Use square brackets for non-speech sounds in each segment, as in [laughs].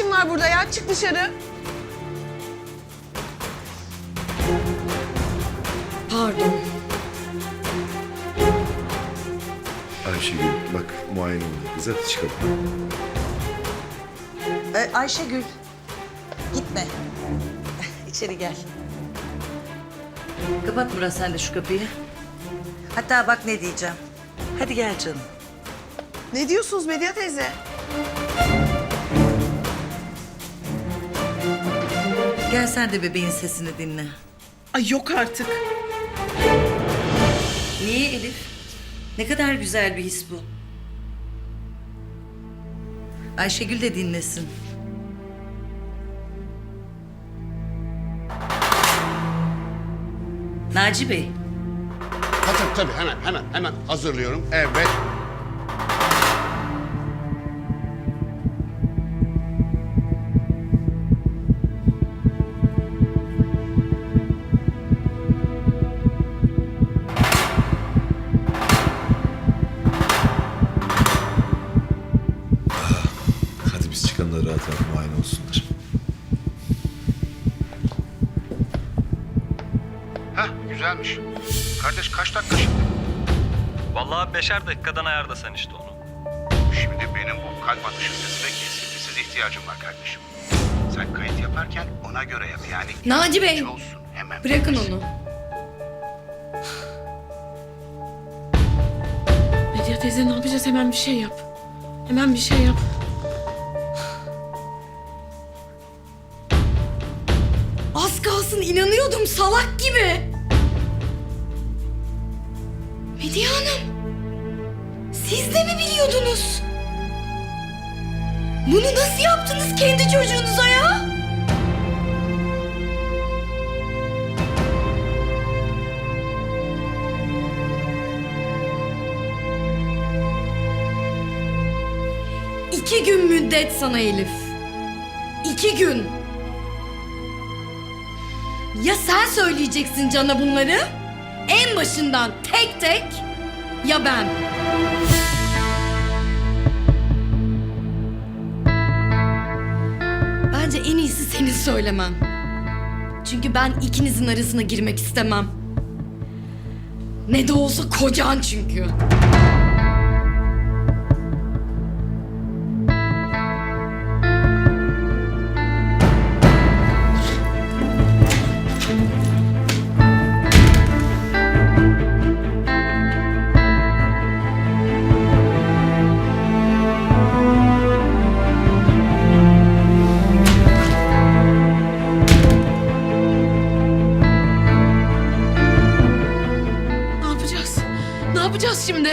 işin var burada ya? Çık dışarı. Pardon. Ayşegül bak muayene oldu. Kız hadi çıkalım. Ee, Ayşegül, gitme. [laughs] İçeri gel. Kapat Murat sen de şu kapıyı. Hatta bak ne diyeceğim. Hadi gel canım. Ne diyorsunuz Medya teyze? Gel sen de bebeğin sesini dinle. Ay yok artık. Niye Elif? Ne kadar güzel bir his bu. Ayşegül de dinlesin. Naci Bey, Ha, tabii tabii hemen hemen hemen hazırlıyorum. Evet. Güzelmiş. Kardeş kaç dakika şimdi? Vallahi beşer dakikadan ayarla sen işte onu. Şimdi benim bu kalp atışı sesine kesintisiz ihtiyacım var kardeşim. Sen kayıt yaparken ona göre yap yani. Naci Bey, olsun hemen. Bırakın bilirsin. onu. [sighs] Medya teyze ne yapacağız? Hemen bir şey yap. Hemen bir şey yap. Az kalsın inanıyordum salak gibi. Medya Hanım. Siz de mi biliyordunuz? Bunu nasıl yaptınız kendi çocuğunuza ya? İki gün müddet sana Elif. İki gün. Ya sen söyleyeceksin Can'a bunları? En başından tek tek ya ben. Bence en iyisi senin söylemen. Çünkü ben ikinizin arasına girmek istemem. Ne de olsa kocan çünkü. Ne yapacağız şimdi?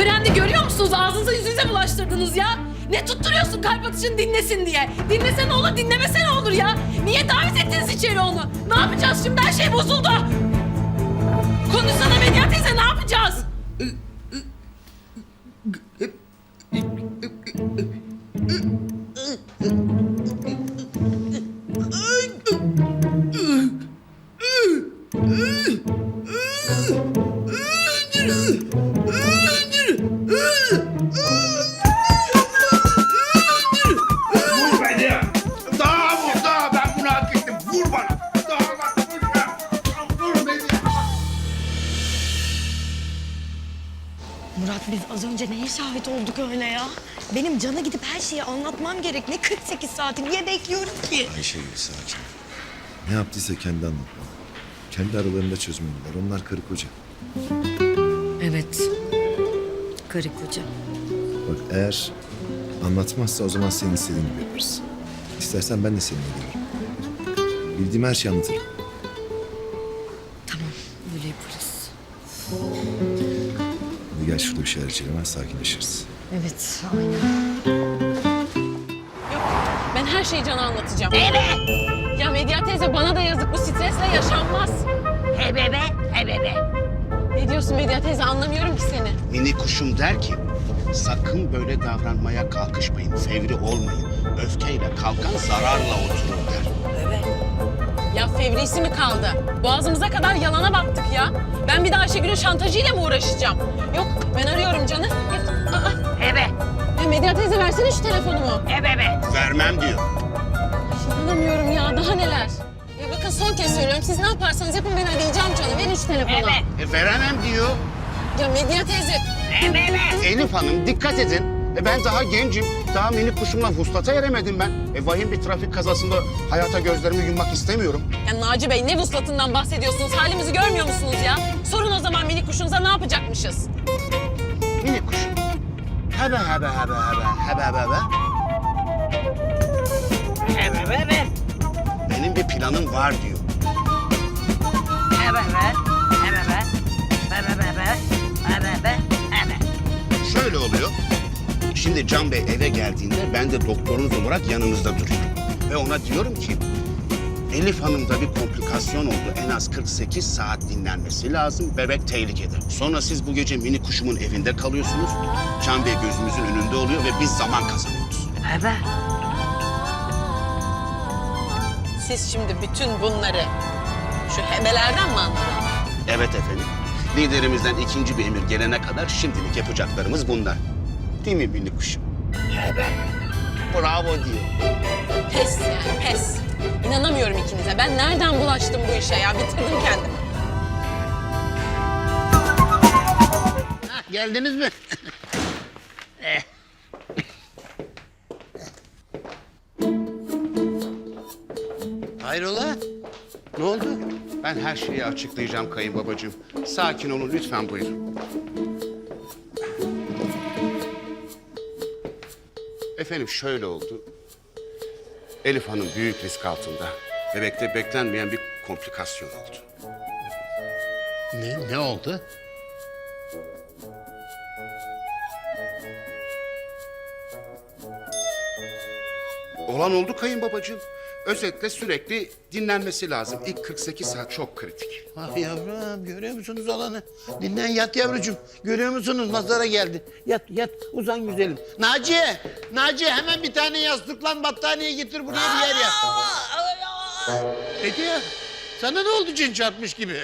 Öğrendi görüyor musunuz? Ağzınıza yüzünüze bulaştırdınız ya. Ne tutturuyorsun kalp atışını dinlesin diye? Dinlese ne olur, dinlemese ne olur ya? Niye davet ettiniz içeri onu? Ne yapacağız şimdi? Her şey bozuldu. Konuşsana Medya teyze ne yapacağız? Benim Can'a gidip her şeyi anlatmam gerek. Ne 48 saati niye bekliyorum ki? Ayşegül sakin. Ne yaptıysa kendi anlatmalı. Kendi aralarında çözmeliler. Onlar karı koca. Evet. Karı koca. Bak eğer anlatmazsa o zaman senin istediğin gibi yaparız. İstersen ben de seninle gelirim. Bildiğim her şeyi anlatırım. Tamam öyle yaparız. Hadi gel şurada bir şeyler içelim. Hemen sakinleşiriz. Evet aynen. Ben her şeyi Can'a anlatacağım. Evet. Ya Medya teyze bana da yazık bu stresle yaşanmaz. Hebebe, hebebe. Ne diyorsun Medya teyze anlamıyorum ki seni. Mini kuşum der ki sakın böyle davranmaya kalkışmayın. Fevri olmayın. Öfkeyle kalkan zararla oturur der. Ya fevrisi mi kaldı? Boğazımıza kadar yalana baktık ya. Ben bir de Ayşegül'ün şantajıyla mı uğraşacağım? Yok ben arıyorum Can'ı. Aa, Hebe. Ya Medya teyze versene şu telefonumu. Ebebe. Vermem diyor. İnanamıyorum ya daha neler. Ya bakın son kez söylüyorum siz ne yaparsanız yapın ben arayacağım canım. Verin şu telefonu. Evet. E, veremem diyor. Ya Medya teyze. Ebebe. Elif Hanım dikkat edin. E, ben daha gencim. Daha minik kuşumla vuslata eremedim ben. E, vahim bir trafik kazasında hayata gözlerimi yummak istemiyorum. Ya Naci Bey ne vuslatından bahsediyorsunuz? Halimizi görmüyor musunuz ya? Sorun o zaman minik kuşunuza ne yapacakmışız? Kuş. Hebe hebe hebe hebe hebe hebe hebe. Ebebe. Benim bir planım var diyor. Ebebe. Ebebe. Ebebe. Ebebe. Ebebe. Şöyle oluyor. Şimdi Can Bey eve geldiğinde ben de doktorunuz olarak yanınızda duruyorum. Ve ona diyorum ki Elif Hanım'da bir komplikasyon oldu. En az 48 saat dinlenmesi lazım. Bebek tehlikede. Sonra siz bu gece mini kuşumun evinde kalıyorsunuz. Can Bey gözümüzün önünde oluyor ve biz zaman kazanıyoruz. Ebe. Siz şimdi bütün bunları şu hebelerden mi anladınız? Evet efendim. Liderimizden ikinci bir emir gelene kadar şimdilik yapacaklarımız bunlar. Değil mi mini kuşum? Evet. Bravo diyor. Pes yani pes. İnanamıyorum ikinize. Ben nereden bulaştım bu işe ya? Bitirdim kendimi. Geldiniz mi? Hayrola? Ne oldu? Ben her şeyi açıklayacağım kayınbabacığım. Sakin olun lütfen buyurun. Efendim şöyle oldu. Elif Hanım büyük risk altında. Bebekte beklenmeyen bir komplikasyon oldu. Ne, ne oldu? Olan oldu kayınbabacığım. Özetle sürekli dinlenmesi lazım. İlk 48 saat çok kritik. Ah yavrum görüyor musunuz alanı? Dinlen yat yavrucuğum. Görüyor musunuz nazara geldi. Yat yat uzan güzelim. Naciye, Naciye hemen bir tane yastıklan battaniye getir buraya bir yer yap. Peki ya sana ne oldu cin çarpmış gibi?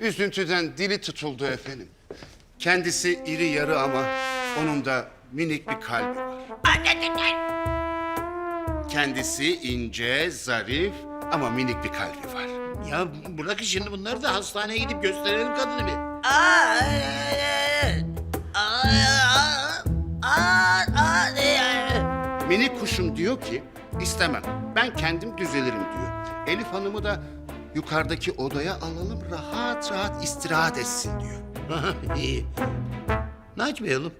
Üzüntüden dili tutuldu efendim. Kendisi iri yarı ama onun da minik bir kalbi var. Kendisi ince, zarif ama minik bir kalbi var. Ya bırakın şimdi bunları da hastaneye gidip gösterelim kadını bir. Aa, aa, aa, aa. Minik kuşum diyor ki istemem ben kendim düzelirim diyor. Elif Hanım'ı da yukarıdaki odaya alalım rahat rahat istirahat etsin diyor. [laughs] İyi. Bey oğlum.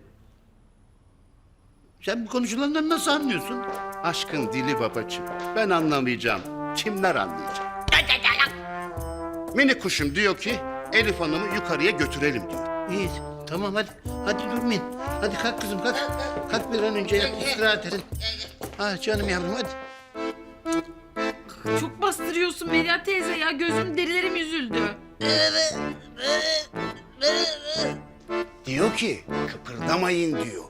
Sen bu konuşulanları nasıl anlıyorsun? Aşkın dili babacığım. Ben anlamayacağım. Kimler anlayacak? Minik kuşum diyor ki Elif Hanım'ı yukarıya götürelim diyor. İyi tamam hadi. Hadi durmayın. Hadi kalk kızım kalk. Kalk bir an önce yat istirahat edin. Ah canım yavrum hadi. Çok bastırıyorsun Medya teyze ya. Gözüm derilerim yüzüldü. Diyor ki kıpırdamayın diyor.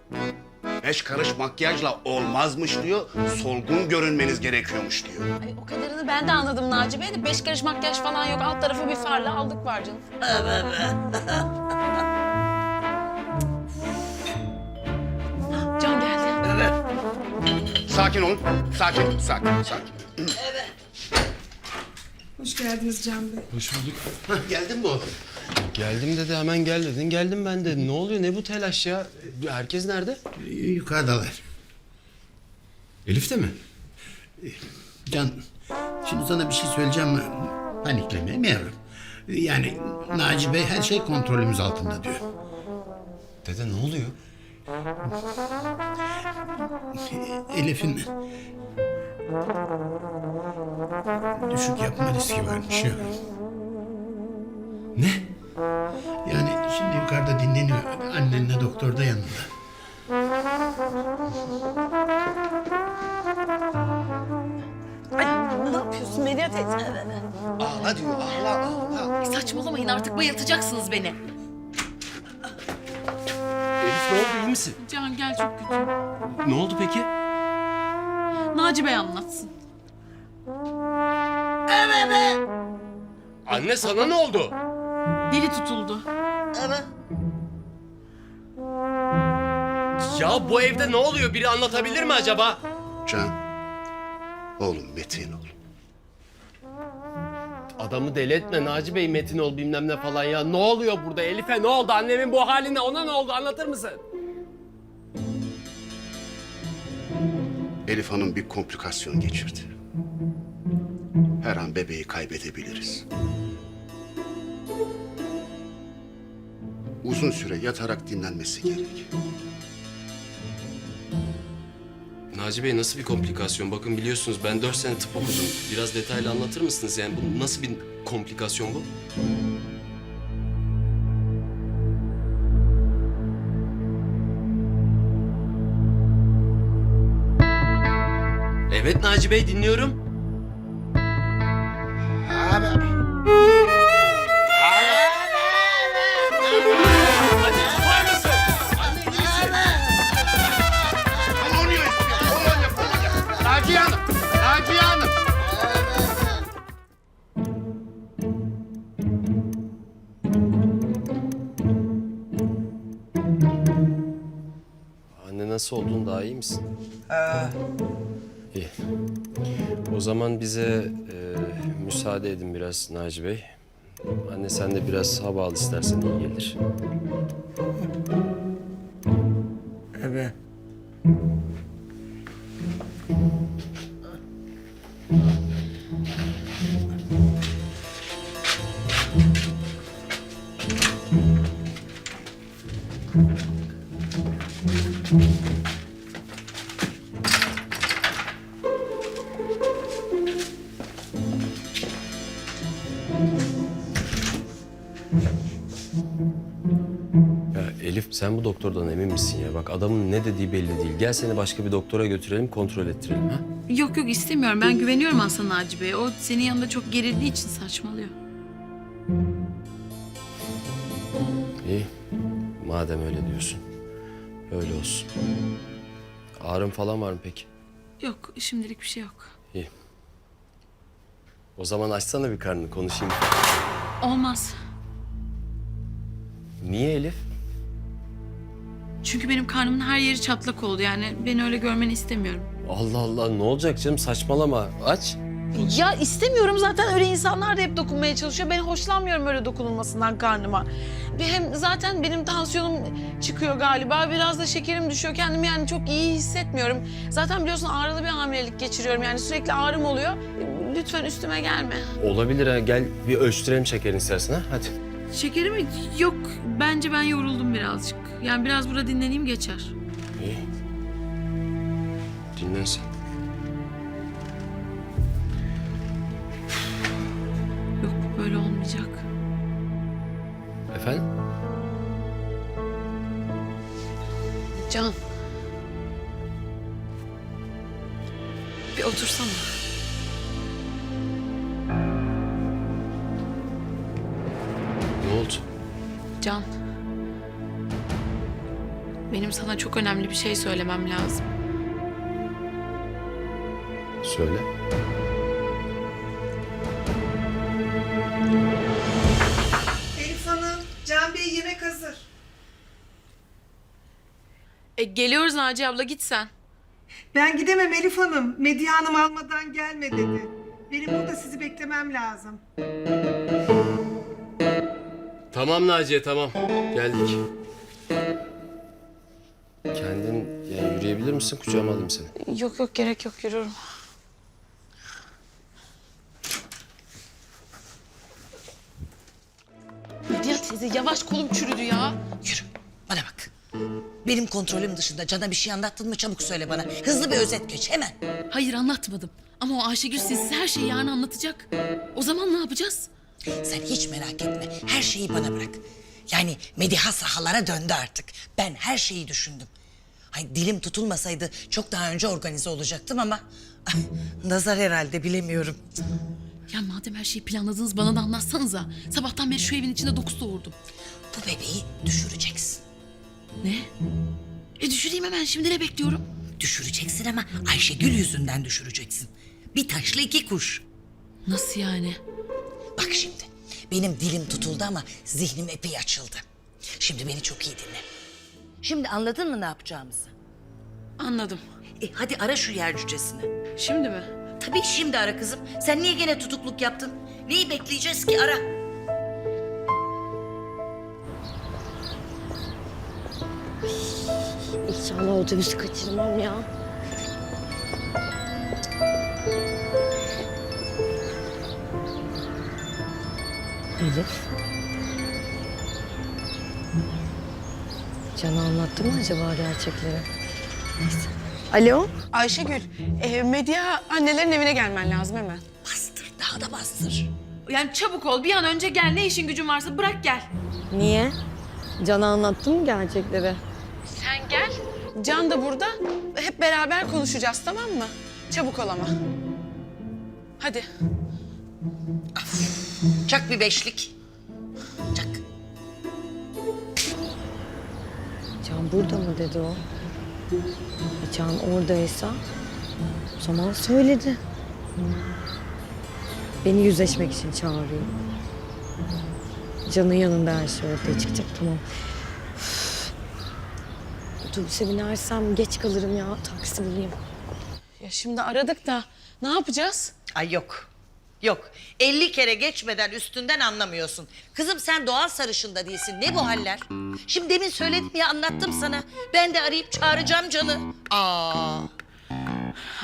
Beş karış makyajla olmazmış diyor. Solgun görünmeniz gerekiyormuş diyor. Ay, o kadarını ben de anladım Naci Bey de. Beş karış makyaj falan yok. Alt tarafı bir farla aldık var canım. [laughs] Can geldi. Sakin olun. Sakin, sakin, sakin. Hoş geldiniz Can Bey. Hoş bulduk. Hah, geldin mi oğlum? Geldim dedi hemen gel dedin. Geldim ben de. Ne oluyor ne bu telaş ya? Herkes nerede? Yukarıdalar. Elif de mi? Can, şimdi sana bir şey söyleyeceğim mi? Panikleme mi yavrum? Yani Naci Bey her şey kontrolümüz altında diyor. Dede ne oluyor? Elif'in düşük yapma riski varmış ya. Ne? Yani şimdi yukarıda dinleniyor. Annenle doktor da yanında. Ay ne yapıyorsun Medya teyze? Ağla diyor, ağla, ağla. Saçmalamayın artık bayıltacaksınız beni. Elif ne oldu iyi misin? Can gel çok kötü. Ne oldu peki? Naci Bey anlatsın. Anne sana ne oldu? Dili tutuldu. Ya bu evde ne oluyor? Biri anlatabilir mi acaba? Can, oğlum Metin ol. Adamı deli etme Naci Bey Metin ol bilmem ne falan ya. Ne oluyor burada Elif'e ne oldu? Annemin bu haline ona ne oldu anlatır mısın? Elif Hanım bir komplikasyon geçirdi. Her an bebeği kaybedebiliriz. Uzun süre yatarak dinlenmesi gerek. Naci Bey nasıl bir komplikasyon? Bakın biliyorsunuz ben dört sene tıp okudum. Biraz detaylı anlatır mısınız? Yani bu nasıl bir komplikasyon bu? Evet Naci Bey dinliyorum. Nasıl oldun daha iyi misin? İyi. O zaman bize e, müsaade edin biraz Naci Bey. Anne sen de biraz hava al istersen iyi gelir. Evet. Doktordan emin misin ya? Bak adamın ne dediği belli değil. Gel seni başka bir doktora götürelim kontrol ettirelim ha? Yok yok istemiyorum. Ben güveniyorum aslında Naci Bey'e. O senin yanında çok gerildiği için saçmalıyor. İyi. Madem öyle diyorsun. Öyle olsun. Ağrın falan var mı peki? Yok şimdilik bir şey yok. İyi. O zaman açsana bir karnını konuşayım. Olmaz. Niye Elif? Çünkü benim karnımın her yeri çatlak oldu. Yani beni öyle görmeni istemiyorum. Allah Allah ne olacak canım saçmalama. Aç. Ya istemiyorum zaten öyle insanlar da hep dokunmaya çalışıyor. Ben hoşlanmıyorum öyle dokunulmasından karnıma. Bir Hem zaten benim tansiyonum çıkıyor galiba. Biraz da şekerim düşüyor. Kendimi yani çok iyi hissetmiyorum. Zaten biliyorsun ağrılı bir hamilelik geçiriyorum. Yani sürekli ağrım oluyor. Lütfen üstüme gelme. Olabilir ha gel bir ölçtürelim şekerini istersen ha hadi. Şekerim yok. Bence ben yoruldum birazcık. Yani biraz burada dinleneyim geçer. İyi. Dinlen sen. Yok bu böyle olmayacak. Efendim? Can Bir otursana. Can. Benim sana çok önemli bir şey söylemem lazım. Söyle. Elif Hanım, Can Bey yemek hazır. E, geliyoruz Naci abla git sen. Ben gidemem Elif Hanım. Medya Hanım almadan gelme dedi. Benim burada sizi beklemem lazım. Tamam Naciye tamam. Geldik. Kendin yani yürüyebilir misin? Kucağıma alayım seni. yok yok gerek yok yürüyorum. Medya teyze yavaş kolum çürüdü ya. Yürü bana bak. Benim kontrolüm dışında Can'a bir şey anlattın mı çabuk söyle bana. Hızlı bir özet geç hemen. Hayır anlatmadım. Ama o Ayşegül siz her şeyi yarın anlatacak. O zaman ne yapacağız? Sen hiç merak etme. Her şeyi bana bırak. Yani Mediha sahalara döndü artık. Ben her şeyi düşündüm. Ay dilim tutulmasaydı çok daha önce organize olacaktım ama... nazar herhalde bilemiyorum. Ya madem her şeyi planladınız bana da anlatsanıza. Sabahtan beri şu evin içinde dokuz doğurdum. Bu bebeği düşüreceksin. Ne? E düşüreyim hemen şimdi ne bekliyorum? Düşüreceksin ama Ayşegül yüzünden düşüreceksin. Bir taşla iki kuş. Nasıl yani? Benim dilim tutuldu ama zihnim epey açıldı. Şimdi beni çok iyi dinle. Şimdi anladın mı ne yapacağımızı? Anladım. E hadi ara şu yer cücesini. Şimdi mi? Tabii şimdi ara kızım. Sen niye gene tutukluk yaptın? Neyi bekleyeceğiz ki ara? İnşallah otobüsü kaçırmam ya. Elif. Can'a anlattı mı acaba gerçekleri? Neyse. Alo? Ayşegül, e, Medya annelerin evine gelmen lazım hemen. Bastır, daha da bastır. Yani çabuk ol bir an önce gel ne işin gücün varsa bırak gel. Niye? Can'a anlattın mı gerçekleri? Sen gel. Can da burada. Hep beraber konuşacağız tamam mı? Çabuk ol ama. Hadi. Çak bir beşlik. Çak. Can burada mı dedi o? E Can oradaysa o zaman söyledi. Beni yüzleşmek için çağırıyor. Can'ın yanında her şey ortaya çıkacak tamam. Üf. Otobüse binersem geç kalırım ya. Taksi bulayım. Ya şimdi aradık da ne yapacağız? Ay yok. Yok. 50 kere geçmeden üstünden anlamıyorsun. Kızım sen doğal sarışında değilsin. Ne bu haller? Şimdi demin söyledim ya anlattım sana. Ben de arayıp çağıracağım canı. Aa.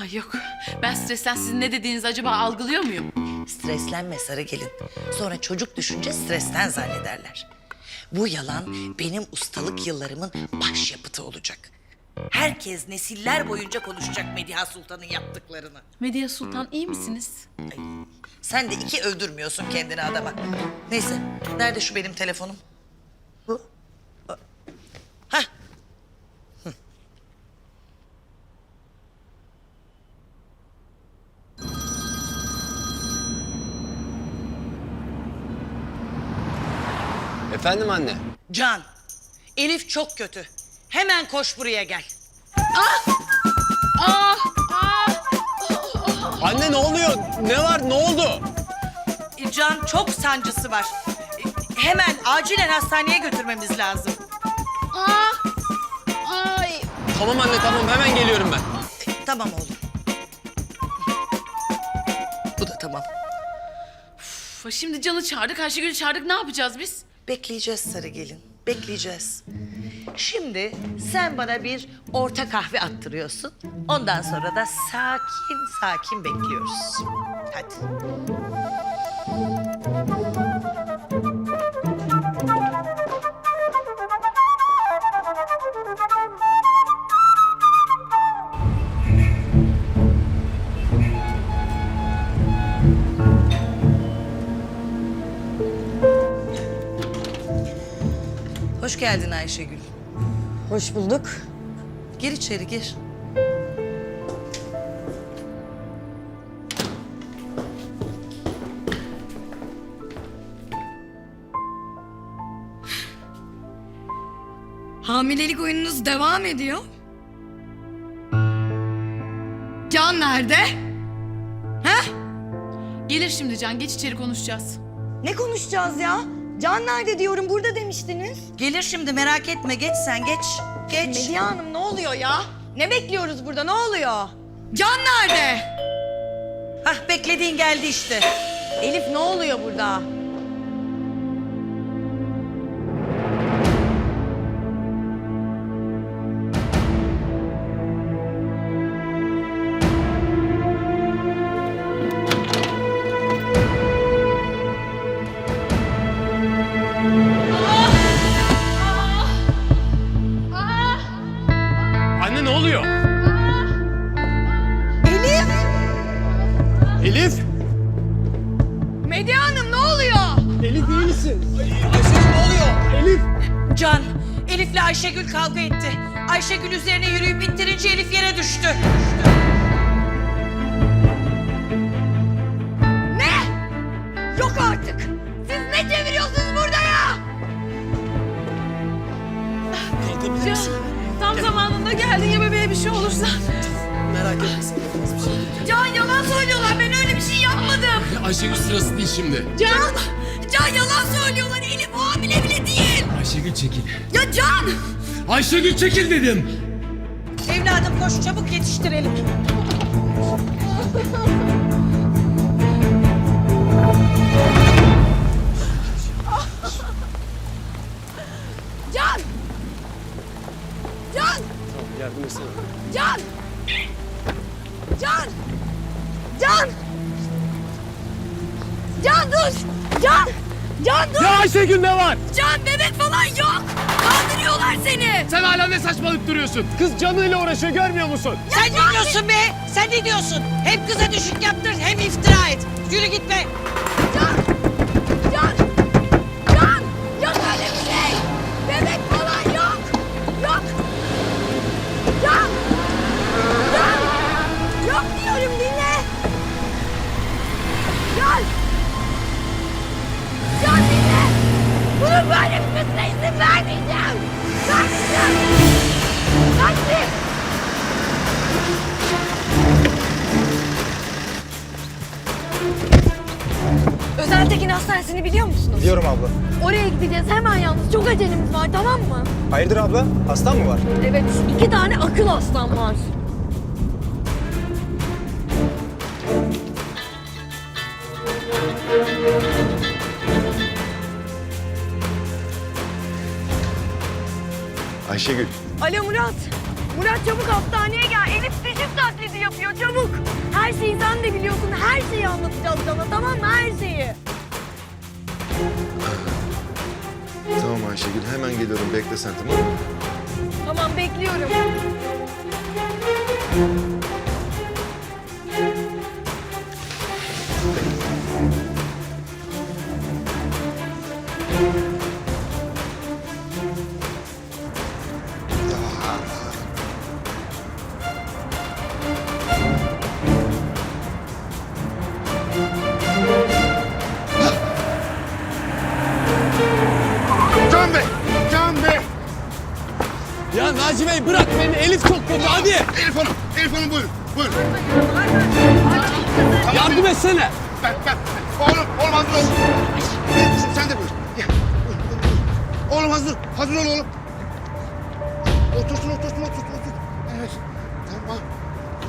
Ay yok ben stresten sizin ne dediğinizi acaba algılıyor muyum? Streslenme sarı gelin. Sonra çocuk düşünce stresten zannederler. Bu yalan benim ustalık yıllarımın başyapıtı olacak. Herkes nesiller boyunca konuşacak Mediha Sultan'ın yaptıklarını. Medya Sultan iyi misiniz? Sen de iki öldürmüyorsun kendini adama. Neyse, nerede şu benim telefonum? Bu. Hah. Efendim anne? Can, Elif çok kötü. Hemen koş buraya gel. Anne ne oluyor? Ne var? Ne oldu? E, Can çok sancısı var. E, Hemen acilen hastaneye götürmemiz lazım. Tamam anne tamam hemen geliyorum ben. E, Tamam oğlum. Bu da tamam. Üf, Şimdi Can'ı çağırdık Ayşegül'ü çağırdık ne yapacağız biz? Bekleyeceğiz sarı gelin. Bekleyeceğiz. Şimdi sen bana bir orta kahve attırıyorsun. Ondan sonra da sakin sakin bekliyoruz. Hadi. Geldin Ayşegül. Hoş bulduk. Gir içeri gir. Hamilelik oyununuz devam ediyor. Can nerede? Gelir şimdi Can geç içeri konuşacağız. Ne konuşacağız ya? Can nerede diyorum burada demiştiniz. Gelir şimdi merak etme geç sen geç. Geç. Medya Hanım ne oluyor ya? Ne bekliyoruz burada ne oluyor? Can nerede? Hah beklediğin geldi işte. Elif ne oluyor burada? Bir şey olursa. Merak etme bir şey değil. Can yalan söylüyorlar. Ben öyle bir şey yapmadım. Ayşegül sırası değil şimdi. Can! Can yalan söylüyorlar. Elif hamile bile değil. Ayşegül çekil. Ya Can! Ayşegül çekil dedim. Evladım koş çabuk yetiştirelim. Ayşegül ne var? Can bebek falan yok! Kandırıyorlar seni! Sen hala ne saçmalık duruyorsun? Kız canıyla uğraşıyor görmüyor musun? Sen ne diyorsun be? Sen ne diyorsun? Hem kıza düşük yaptır hem iftira et. Yürü git be. Abla. Oraya gideceğiz hemen yalnız. Çok acelemiz var tamam mı? Hayırdır abla? Hastan mı var? Evet iki tane akıl hastam var. Ayşegül. Alo Murat. Murat çabuk hastaneye gel. Elif düşük taklidi yapıyor çabuk. Her şeyi sen de biliyorsun. Her şeyi anlatacağız sana tamam mı? Her şeyi. Ayşegül hemen geliyorum bekle sen tamam mı? Tamam bekliyorum. Ya Naci Bey bırak beni Elif çok kötü hadi. Elif Hanım! Elif Hanım buyurun. Buyurun. Yardım etsene. Ben, ben. Oğlum, oğlum hazır ol. Sen de buyur. Gel. Buyur, buyur, buyur. Oğlum hazır. Hazır ol oğlum. Otursun, otursun, otursun, otursun. Evet. Tamam.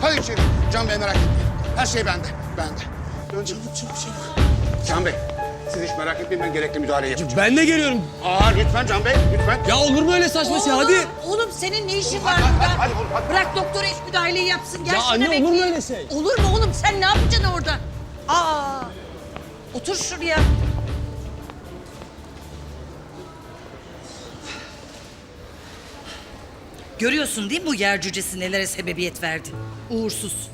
Hadi içeri. Can Bey merak etmeyin. Her şey bende. Bende. Dön çabuk, çabuk, çabuk. Can Bey, siz hiç merak etmeyin. Ben gerekli müdahale yapacağım. Ben de geliyorum. Aa, lütfen Can Bey, lütfen. Ya olur mu öyle saçma şey hadi. Oğlum senin ne işin var Hadi, hadi, burada? hadi oğlum, hadi. Bırak doktor iş müdahaleyi yapsın. Gel Ya şurada anne olur mu bekleyin. öyle şey? Olur mu oğlum? Sen ne yapacaksın orada? Aa! Otur şuraya. Görüyorsun değil mi bu yer cücesi nelere sebebiyet verdi? Uğursuz.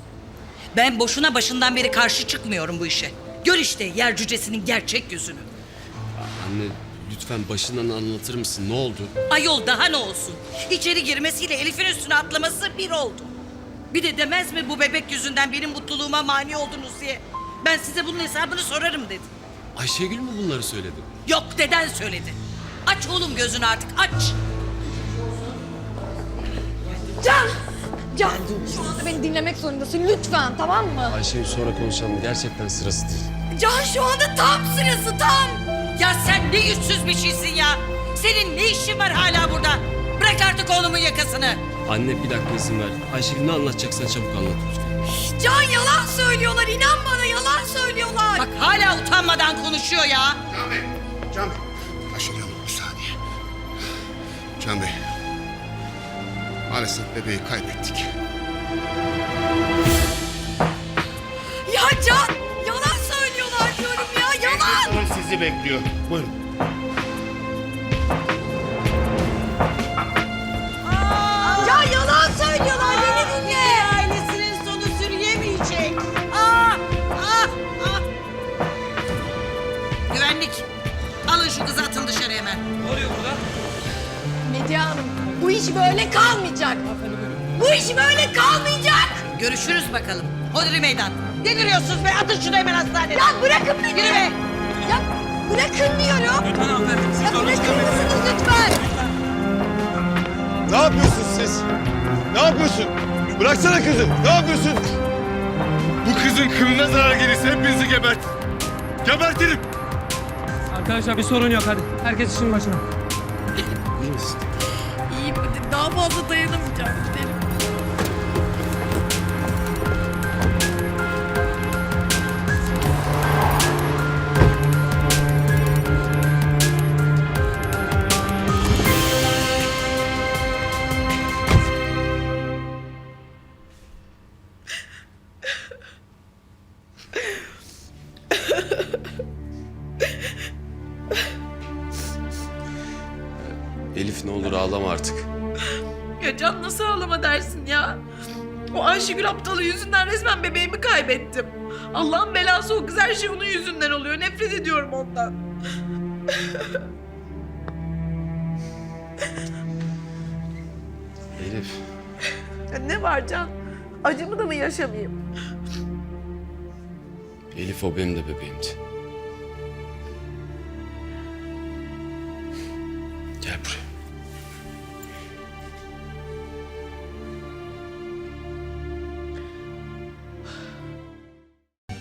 Ben boşuna başından beri karşı çıkmıyorum bu işe. Gör işte yer cücesinin gerçek yüzünü. Anne lütfen başından anlatır mısın ne oldu? Ayol daha ne olsun? İçeri girmesiyle Elif'in üstüne atlaması bir oldu. Bir de demez mi bu bebek yüzünden benim mutluluğuma mani oldunuz diye. Ben size bunun hesabını sorarım dedi. Ayşegül mü bunları söyledi? Yok deden söyledi. Aç oğlum gözünü artık aç. Can! Can! Şu anda beni dinlemek zorundasın lütfen tamam mı? Ayşegül sonra konuşalım gerçekten sırası değil. Can şu anda tam sırası tam. Ya sen ne yüzsüz bir şeysin ya. Senin ne işin var hala burada? Bırak artık oğlumun yakasını. Anne bir dakika izin ver. Ayşegül ne anlatacaksan çabuk anlat lütfen. Can yalan söylüyorlar inan bana yalan söylüyorlar. Bak hala utanmadan konuşuyor ya. Can Bey, Can Bey. Ayşegül Hanım, bir saniye. Can Bey. Maalesef bebeği kaybettik. Ya Can yalan söylüyorlar diyorum ya yalan. Hanım sizi bekliyor. Buyurun. Ya yalan söylüyorlar beni dinle. Ailesinin sonu sürüyemeyecek. Ah, ah, ah. Güvenlik. Alın şu kızı atın dışarı hemen. Medya Hanım bu iş böyle kalmayacak. Bu iş böyle kalmayacak. Görüşürüz bakalım. Hodri meydan. Ne duruyorsunuz be? Atın şunu hemen hastaneye. Ya bırakın beni. Yürü be. Ya bırakın diyorum. Ya bırakır mısınız lütfen? Ne yapıyorsun siz? Ne yapıyorsun? Bıraksana kızı. Ne yapıyorsun? Bu kızın kılına zarar gelirse hepinizi gebert. Gebertirim. Arkadaşlar bir sorun yok hadi. Herkes işin başına. Fazla dayanamayacağım. Gidelim. Elif ne olur ağlama artık. Ya Can nasıl ağlama dersin ya? O Ayşegül aptalı yüzünden resmen bebeğimi kaybettim. Allah'ın belası o kız her şey onun yüzünden oluyor. Nefret ediyorum ondan. Elif. Ya ne var Can? Acımı da mı yaşamayayım? Elif o benim de bebeğimdi.